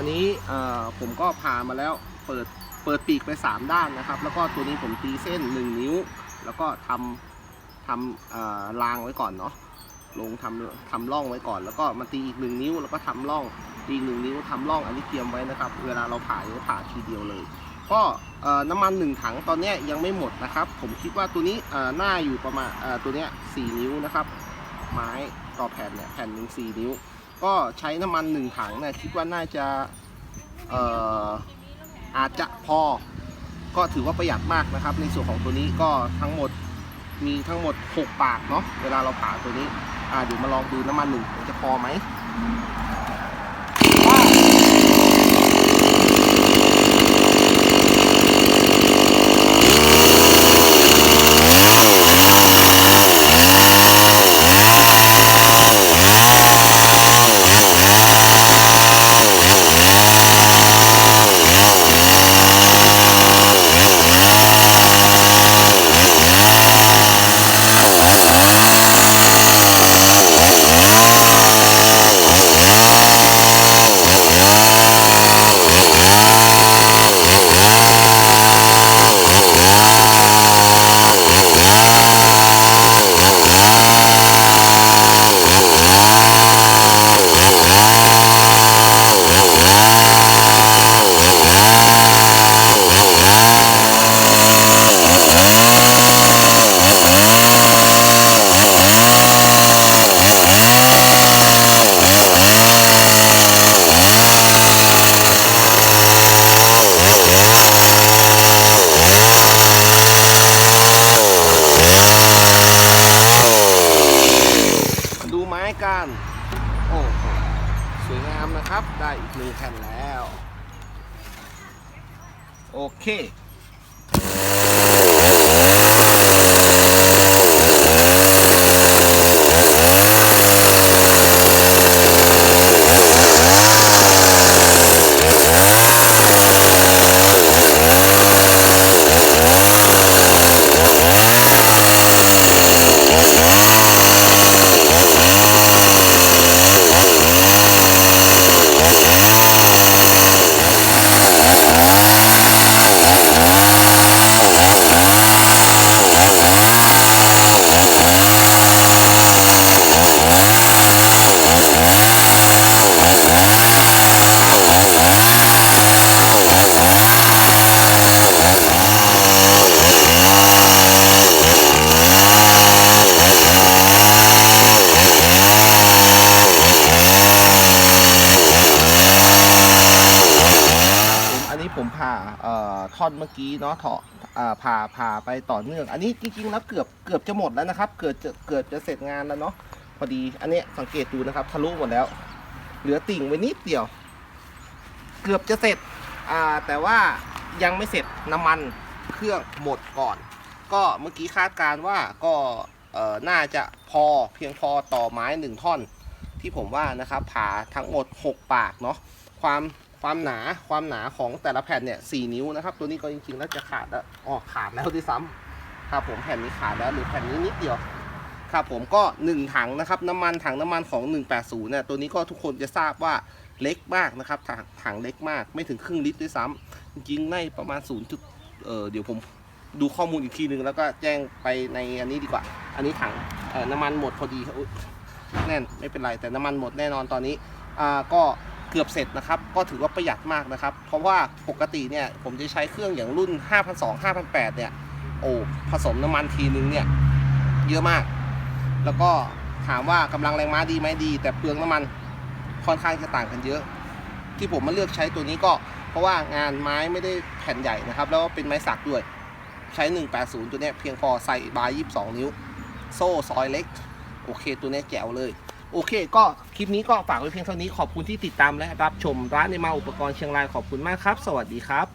อนนี้ผมก็พามาแล้วเปิดเปิดปีกไป 3 ด้านนะครับ แล้วก็ตัวนี้ผมตีเส้น 1 นิ้ว แล้วก็ทำทำรางไว้ก่อนเนาะลงทำทำร่องไว้ก่อน แล้วก็มาตีอีกหนึ่งนิ้ว แล้วก็ทำร่องตีหนึ่งนิ้วทำร่องอันนี้เตรียมไว้นะครับ เวลาเราผ่าเราผ่าทีเดียวเลย ก็น้ำมันหนึ่งถังตอนนี้ยังไม่หมดนะครับ ผมคิดว่าตัวนี้หน้าอยู่ประมาณตัวเนี้ยสี่นิ้วนะครับ ไม้ต่อแผ่นเนี่ยแผ่นหนึ่งสี่นิ้ว ก็ใช้น้ำมันหนึ่งถังเนี่ยคิดว่าน่าจะเอ่อาจจะพอ ก็ถือว่าประหยัดมากนะครับ ในส่วนของตัวนี้ก็ทั้งหมดมีทั้งหมด 6 ปากเนาะเวลาเราผ่าตัวนี้อ่าเดี๋ยวมาลองดูน้ำมันหนึ่งจะพอไหม มาดูไม้กัน โอ้โหสวยงามนะครับ ได้อีกหนึ่งแผ่นแล้ว โอเค ผมอันนี้ผมผ่าเอ่อ ท่อนเมื่อกี้เนาะเถาะอ่าผ่าผ่าไปต่อเนื่อง อันนี้จริงๆแล้วเกือบเกือบจะหมดแล้วนะครับ เกือบจะเกือบจะเสร็จงานแล้วเนาะพอดี อันนี้สังเกตดูนะครับ ทะลุหมดแล้ว เหลือติ่งไว้นิดเดียว เกือบจะเสร็จแต่ว่ายังไม่เสร็จน้ำมันเครื่องหมดก่อน ก็เมื่อกี้คาดการว่าก็น่าจะพอเพียงพอต่อไม้หนึ่งท่อน ที่ผมว่านะครับผ่าทั้งหมด 6 ปากเนาะความ ความหนาความหนาของแต่ละแผ่นเนี่ยสี่นิ้วนะครับ ตัวนี้ก็จริงๆแล้วจะขาดแล้วอ๋อขาดแล้วด้วยซ้ำครับผมแผ่นนี้ขาดแล้วหรือแผ่นนี้นิดเดียวครับผมก็ 1 ถังนะครับน้ำมันถังน้ำมันของ 180เนี่ยตัวนี้ก็ทุกคนจะทราบว่าเล็กมากนะครับถังถังเล็กมากไม่ถึงครึ่งลิตรด้วยซ้ำจริงๆในประมาณ0จุดเออเดี๋ยวผมดูข้อมูลอีกทีนึง แล้วก็แจ้งไปในอันนี้ดีกว่า อันนี้ถังน้ำมันหมดพอดีอุ๊ยแน่นไม่เป็นไรแต่น้ำมันหมดแน่นอนตอนนี้อ่าก็ เกือบเสร็จนะครับ ก็ถือว่าประหยัดมากนะครับ เพราะว่าปกติเนี่ยผมจะใช้เครื่องอย่างรุ่น 5,200 5,800 เนี่ย โอ้ผสมน้ำมันทีนึงเนี่ย เยอะมาก แล้วก็ถามว่ากำลังแรงม้าดีไหมดี แต่เปลืองน้ำมันค่อนข้างจะต่างกันเยอะ ที่ผมมาเลือกใช้ตัวนี้ก็เพราะว่างานไม้ไม่ได้แผ่นใหญ่นะครับ แล้วก็เป็นไม้สักด้วย ใช้ 180 ตัวเนี้ยเพียงพอใส่บาย 22 นิ้ว โซ่ซอยเล็ก โอเคตัวนี้แจ๋วเลย โอเค ก็คลิปนี้ก็ฝากไว้เพียงเท่านี้ขอบคุณที่ติดตามและรับชมร้านในมาอุปกรณ์เชียงรายขอบคุณมากครับ สวัสดีครับ